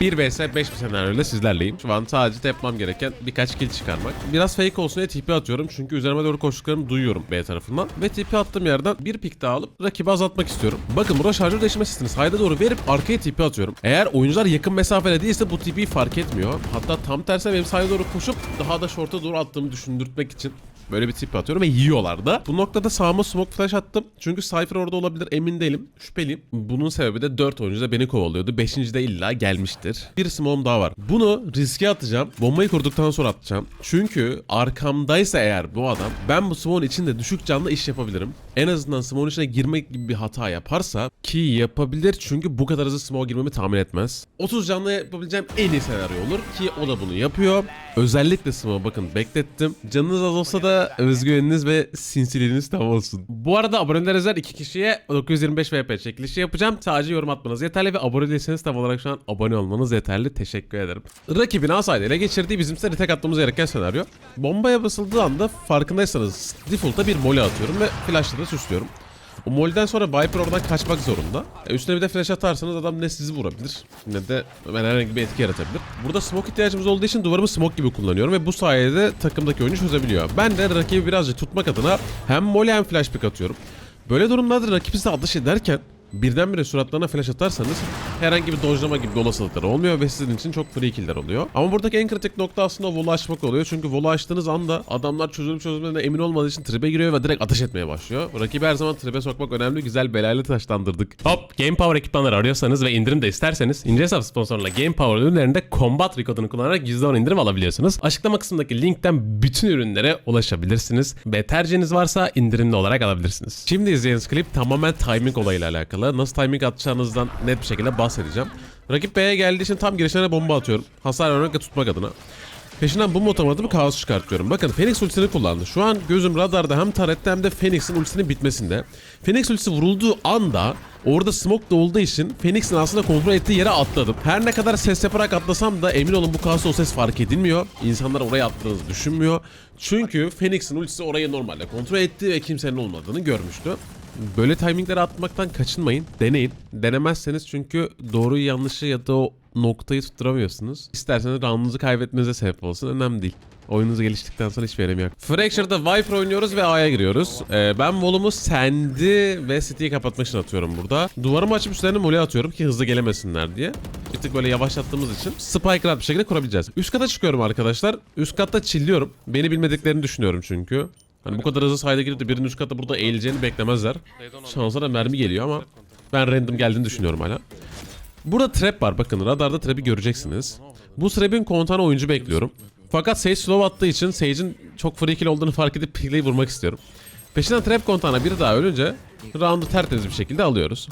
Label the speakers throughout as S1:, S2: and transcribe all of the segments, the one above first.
S1: 1 vs 5 bir senaryoyla sizlerleyim. Şu an sadece yapmam gereken birkaç kill çıkarmak. Biraz fake olsun diye TP atıyorum çünkü üzerime doğru koştuklarını duyuyorum B tarafından. Ve TP attığım yerden bir pik daha alıp rakibi azaltmak istiyorum. Bakın burada şarjör değiştirme sistemini sayda doğru verip arkaya TP atıyorum. Eğer oyuncular yakın mesafede değilse bu TP'yi fark etmiyor. Hatta tam tersine benim sayda doğru koşup daha da short'a doğru attığımı düşündürtmek için Böyle bir tip atıyorum ve yiyorlar da. Bu noktada sağıma smoke flash attım. Çünkü Cypher orada olabilir emin değilim. Şüpheliyim. Bunun sebebi de 4 oyuncu da beni kovalıyordu. 5. de illa gelmiştir. Bir smoke'um daha var. Bunu riske atacağım. Bombayı kurduktan sonra atacağım. Çünkü arkamdaysa eğer bu adam ben bu smoke'un içinde düşük canlı iş yapabilirim. En azından smoke'un içine girmek gibi bir hata yaparsa ki yapabilir çünkü bu kadar hızlı smoke girmemi tahmin etmez. 30 canlı yapabileceğim en iyi senaryo olur ki o da bunu yapıyor. Özellikle smoke bakın beklettim. Canınız az olsa da özgüveniniz ve sinsiliğiniz tam olsun. Bu arada aboneler özel 2 kişiye 925 VP çekilişi yapacağım. Sadece yorum atmanız yeterli ve abone değilseniz tam olarak şu an abone olmanız yeterli. Teşekkür ederim. Rakibin asaydı ele geçirdiği bizim size tek atmamız gereken senaryo. Bombaya basıldığı anda farkındaysanız default'a bir mole atıyorum ve flashla da süslüyorum. O molden sonra Viper oradan kaçmak zorunda. E, üstüne bir de flash atarsanız adam ne sizi vurabilir ne de ben herhangi bir etki yaratabilir. Burada smoke ihtiyacımız olduğu için duvarımı smoke gibi kullanıyorum ve bu sayede takımdaki oyuncu çözebiliyor. Ben de rakibi birazcık tutmak adına hem mole hem flash pick atıyorum. Böyle durumlarda rakip size atış ederken birdenbire suratlarına flash atarsanız herhangi bir dojlama gibi bir olasılıkları olmuyor ve sizin için çok free kill'ler oluyor. Ama buradaki en kritik nokta aslında vol'u açmak oluyor. Çünkü vol'u açtığınız anda adamlar çözülüp çözülmediğine emin olmadığı için tribe giriyor ve direkt ateş etmeye başlıyor. Rakibi her zaman tribe sokmak önemli. Güzel belayla taşlandırdık. Hop Game Power ekipmanları arıyorsanız ve indirim de isterseniz İnce Hesap sponsorluğuna Game Power ürünlerinde Combat kodunu kullanarak %10 indirim alabiliyorsunuz. Açıklama kısmındaki linkten bütün ürünlere ulaşabilirsiniz ve tercihiniz varsa indirimli olarak alabilirsiniz. Şimdi izleyeceğiniz klip tamamen timing olayıyla alakalı. Nasıl timing atacağınızdan net bir şekilde bahsedeceğim. Rakip B'ye geldiği için tam girişlerine bomba atıyorum. Hasar vermek ve tutmak adına. Peşinden bu motomatıp kaos çıkartıyorum. Bakın Phoenix ultisini kullandı. Şu an gözüm radarda hem tarette hem de Phoenix'in ultisinin bitmesinde. Phoenix ultisi vurulduğu anda orada smoke da olduğu için Phoenix'in aslında kontrol ettiği yere atladım. Her ne kadar ses yaparak atlasam da emin olun bu kaosta o ses fark edilmiyor. İnsanlar oraya attığınızı düşünmüyor. Çünkü Phoenix'in ultisi orayı normalde kontrol etti ve kimsenin olmadığını görmüştü. Böyle timingleri atmaktan kaçınmayın. Deneyin. Denemezseniz çünkü doğruyu yanlışı ya da o noktayı tutturamıyorsunuz. İsterseniz roundunuzu kaybetmenize sebep olsun. Önemli değil. Oyununuzu geliştikten sonra hiçbir önemi yok. Fracture'da Viper oynuyoruz ve A'ya giriyoruz. Ee, ben volumu Sand'i ve City'yi kapatmak için atıyorum burada. Duvarımı açıp üstlerine mole atıyorum ki hızlı gelemesinler diye. Bir tık böyle yavaşlattığımız için spike rahat bir şekilde kurabileceğiz. Üst kata çıkıyorum arkadaşlar. Üst katta chilliyorum. Beni bilmediklerini düşünüyorum çünkü. Hani bu kadar hızlı sayda girip de birinin üst katta burada eğileceğini beklemezler. Şansa da mermi geliyor ama ben random geldiğini düşünüyorum hala. Burada trap var bakın radarda trap'i göreceksiniz. Bu trap'in kontağına oyuncu bekliyorum. Fakat Sage slow attığı için Sage'in çok free olduğunu fark edip pigleyi vurmak istiyorum. Peşinden trap kontağına biri daha ölünce round'u tertemiz bir şekilde alıyoruz.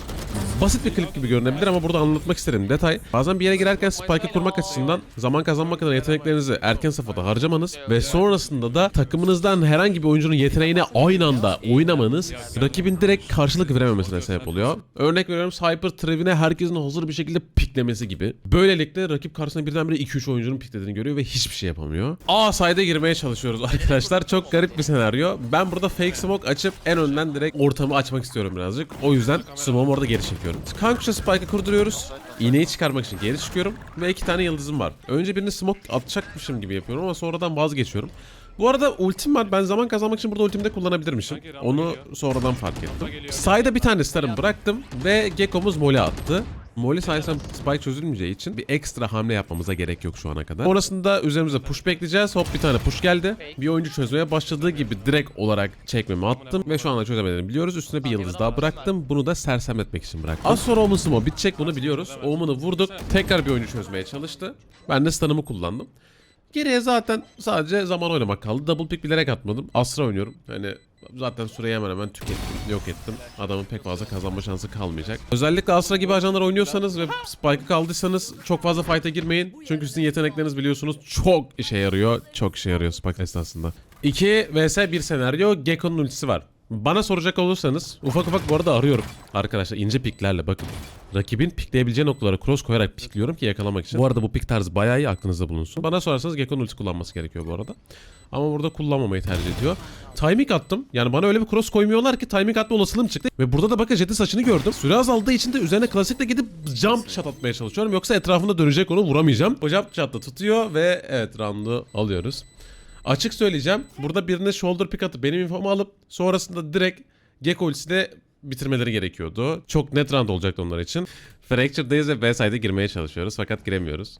S1: Basit bir klip gibi görünebilir ama burada anlatmak isterim detay. Bazen bir yere girerken spike'ı kurmak açısından zaman kazanmak adına yeteneklerinizi erken safhada harcamanız ve sonrasında da takımınızdan herhangi bir oyuncunun yeteneğine aynı anda oynamanız rakibin direkt karşılık verememesine sebep oluyor. Örnek veriyorum Cyper Trap'ine herkesin hazır bir şekilde piklemesi gibi. Böylelikle rakip karşısında birdenbire 2-3 oyuncunun piklediğini görüyor ve hiçbir şey yapamıyor. A side'e girmeye çalışıyoruz arkadaşlar. Çok garip bir senaryo. Ben burada fake smoke açıp en önden direkt ortamı açmak istiyorum birazcık. O yüzden smoke'u orada geri çekiyorum. Kankuş'a spike'ı kurduruyoruz. İğneyi çıkarmak için geri çıkıyorum. Ve iki tane yıldızım var. Önce birini smoke atacakmışım gibi yapıyorum ama sonradan vazgeçiyorum. Bu arada ultim var. Ben zaman kazanmak için burada ultimde kullanabilirmişim. Onu sonradan fark ettim. Side'a bir tane starım bıraktım ve Gekko'muz mole attı. Molly sayesinde spike çözülmeyeceği için bir ekstra hamle yapmamıza gerek yok şu ana kadar. Sonrasında üzerimize push bekleyeceğiz. Hop bir tane push geldi. Bir oyuncu çözmeye başladığı gibi direkt olarak çekmemi attım ve şu anda çözemediğini biliyoruz. Üstüne bir yıldız daha bıraktım. Bunu da sersemletmek için bıraktım. Az sonra Omen Sumo bitecek bunu biliyoruz. Omen'ı vurduk. Tekrar bir oyuncu çözmeye çalıştı. Ben de stun'ımı kullandım. Geriye zaten sadece zaman oynamak kaldı. Double pick bilerek atmadım. Astra oynuyorum. Hani zaten süreyi hemen hemen tükettim. Yok ettim. Adamın pek fazla kazanma şansı kalmayacak. Özellikle Astra gibi ajanlar oynuyorsanız ve Spike'ı kaldıysanız çok fazla fight'a girmeyin. Çünkü sizin yetenekleriniz biliyorsunuz çok işe yarıyor. Çok işe yarıyor Spike esnasında. 2 vs 1 senaryo. Gekko'nun ultisi var. Bana soracak olursanız ufak ufak bu arada arıyorum. Arkadaşlar ince piklerle bakın. Rakibin pikleyebileceği noktalara cross koyarak pikliyorum ki yakalamak için. Bu arada bu pik tarzı bayağı iyi aklınızda bulunsun. Bana sorarsanız Gekko'nun ulti kullanması gerekiyor bu arada. Ama burada kullanmamayı tercih ediyor. Timing attım. Yani bana öyle bir cross koymuyorlar ki timing atma olasılığım çıktı. Ve burada da bakın Jet'in saçını gördüm. Süre azaldığı için de üzerine klasikle gidip jump shot atmaya çalışıyorum. Yoksa etrafında dönecek onu vuramayacağım. O jump shot'la tutuyor ve evet round'u alıyoruz. Açık söyleyeceğim. Burada birine shoulder pick atıp benim infomu alıp sonrasında direkt Gekko ultisine bitirmeleri gerekiyordu. Çok net round olacaktı onlar için. Fracture'dayız ve B-side'e girmeye çalışıyoruz fakat giremiyoruz.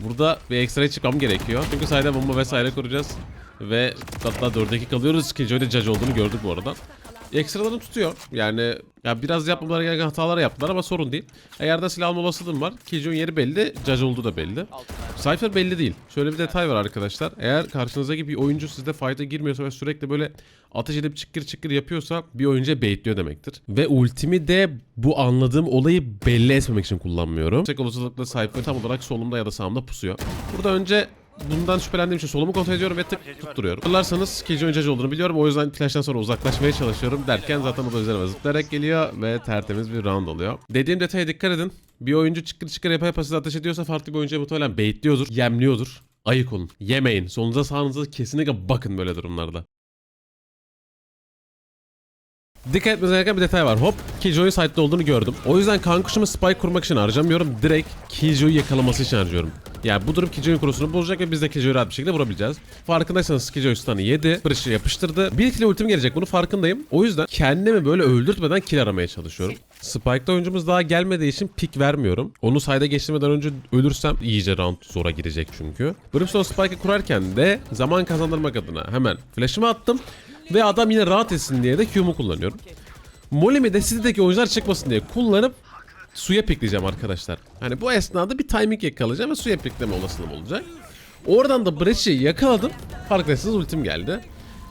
S1: Burada bir ekstra çıkmam gerekiyor. Çünkü side'e bomba vesaire kuracağız. Ve hatta 4'e 2 kalıyoruz. Killjoy'da judge olduğunu gördük bu arada. Ekstralarını tutuyor. Yani ya biraz yapmaları gereken hatalar yaptılar ama sorun değil. Eğer silah alma olasılığım var. Killjoy'un yeri belli. Judge olduğu da belli. Cypher belli değil. Şöyle bir detay var arkadaşlar. Eğer karşınızdaki bir oyuncu sizde fight'a girmiyorsa ve sürekli böyle ateş edip çıkır çıkır yapıyorsa bir oyuncuya baitliyor demektir. Ve ultimi de bu anladığım olayı belli etmemek için kullanmıyorum. Yüksek olasılıkla Cypher tam olarak solumda ya da sağımda pusuyor. Burada önce bundan şüphelendiğim için solumu kontrol ediyorum ve tık tutturuyorum. Hatırlarsanız Killjoy'un judge olduğunu biliyorum. O yüzden flash'tan sonra uzaklaşmaya çalışıyorum derken zaten o da üzerime zıplayarak geliyor ve tertemiz bir round oluyor. Dediğim detaya dikkat edin. Bir oyuncu çıkır çıkır yapa yapa size ateş ediyorsa farklı bir oyuncuya muhtemelen baitliyordur, yemliyordur. Ayık olun. Yemeyin. Solunuza sağınıza kesinlikle bakın böyle durumlarda. Dikkat etmeniz gereken bir detay var. Hop Killjoy'un site'de olduğunu gördüm. O yüzden kankuşumu spike kurmak için harcamıyorum. Direkt Killjoy'u yakalaması için harcıyorum. Yani bu durum Killjoy'un kurusunu bozacak ve biz de Killjoy'u rahat bir şekilde vurabileceğiz. Farkındaysanız Killjoy stun'ı yedi. Barış'ı yapıştırdı. Bir kill ultim gelecek bunu farkındayım. O yüzden kendimi böyle öldürtmeden kill aramaya çalışıyorum. Spike'da oyuncumuz daha gelmediği için pick vermiyorum. Onu side'a geçirmeden önce ölürsem iyice round zora girecek çünkü. Brimstone Spike'ı kurarken de zaman kazandırmak adına hemen flash'ımı attım. Ve adam yine rahat etsin diye de Q'mu kullanıyorum. Molly'mi de City'deki oyuncular çıkmasın diye kullanıp suya pikleyeceğim arkadaşlar. Hani bu esnada bir timing yakalayacağım ve suya pikleme olasılığım olacak. Oradan da Breach'i yakaladım. Farkındaysanız ultim geldi.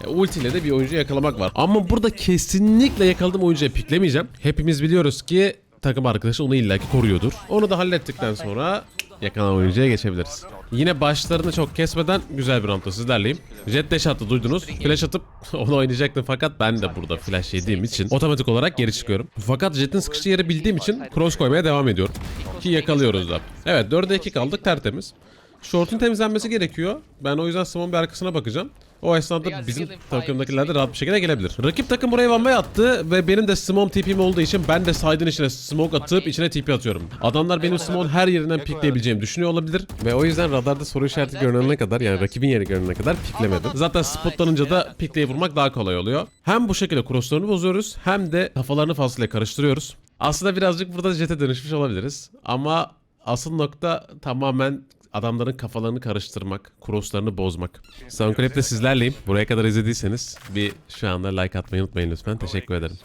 S1: E, ultiyle de bir oyuncu yakalamak var. Ama burada kesinlikle yakaladığım oyuncuya piklemeyeceğim. Hepimiz biliyoruz ki takım arkadaşı onu illaki koruyordur. Onu da hallettikten sonra yakalan oyuncuya geçebiliriz. Yine başlarını çok kesmeden güzel bir roundda sizlerleyim. Jet dash attı duydunuz. Flash atıp onu oynayacaktım fakat ben de burada flash yediğim için otomatik olarak geri çıkıyorum. Fakat Jet'in sıkıştığı yeri bildiğim için cross koymaya devam ediyorum. Ki yakalıyoruz da. Evet 4'e 2 kaldık tertemiz. Short'un temizlenmesi gerekiyor. Ben o yüzden Simon bir arkasına bakacağım. O esnada bizim takımdakiler de rahat bir şekilde gelebilir. Rakip takım buraya way attı ve benim de Simon TP'm olduğu için ben de side'ın içine smoke atıp içine TP atıyorum. Adamlar benim Simon her yerinden pikleyebileceğimi düşünüyor olabilir ve o yüzden radarda soru işareti görünene kadar yani rakibin yeri görünene kadar piklemedim. Zaten spotlanınca da pikleyip vurmak daha kolay oluyor. Hem bu şekilde crosslarını bozuyoruz hem de kafalarını fazlasıyla karıştırıyoruz. Aslında birazcık burada jete dönüşmüş olabiliriz ama asıl nokta tamamen adamların kafalarını karıştırmak, crosslarını bozmak. Soundclip'te sizlerleyim. Buraya kadar izlediyseniz bir şu anda like atmayı unutmayın lütfen. Teşekkür ederim.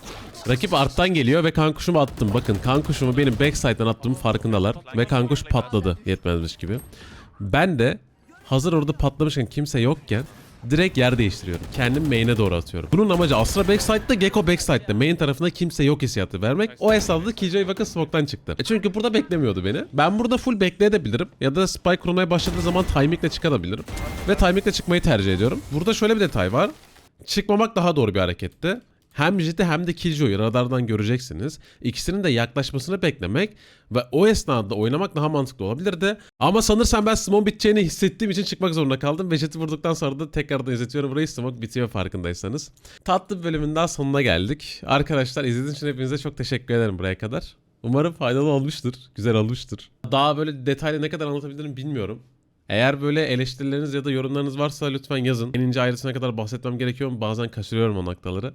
S1: Rakip arttan geliyor ve kankuşumu attım. Bakın kankuşumu benim backside'dan attığımın farkındalar. Ve kankuş patladı yetmezmiş gibi. Ben de hazır orada patlamışken kimse yokken direkt yer değiştiriyorum. Kendim main'e doğru atıyorum. Bunun amacı Astra backside'da, Gecko backside'da. Main tarafında kimse yok hissiyatı vermek. O esnada Killjoy bakın smoke'tan çıktı. E çünkü burada beklemiyordu beni. Ben burada full bekleyebilirim. Ya da Spike kurmaya başladığı zaman timingle çıkabilirim. Ve timingle çıkmayı tercih ediyorum. Burada şöyle bir detay var. Çıkmamak daha doğru bir hareketti. Hem Jet'i hem de Killjoy'u radardan göreceksiniz. İkisinin de yaklaşmasını beklemek ve o esnada oynamak daha mantıklı olabilirdi. Ama sanırsam ben smoke biteceğini hissettiğim için çıkmak zorunda kaldım ve Jet'i vurduktan sonra da tekrardan izletiyorum. Burayı smoke bitiyor farkındaysanız. Tatlı bir bölümün daha sonuna geldik. Arkadaşlar izlediğiniz için hepinize çok teşekkür ederim buraya kadar. Umarım faydalı olmuştur. Güzel olmuştur. Daha böyle detaylı ne kadar anlatabilirim bilmiyorum. Eğer böyle eleştirileriniz ya da yorumlarınız varsa lütfen yazın. En ince ayrıntısına kadar bahsetmem gerekiyor mu? Bazen kaçırıyorum o noktaları.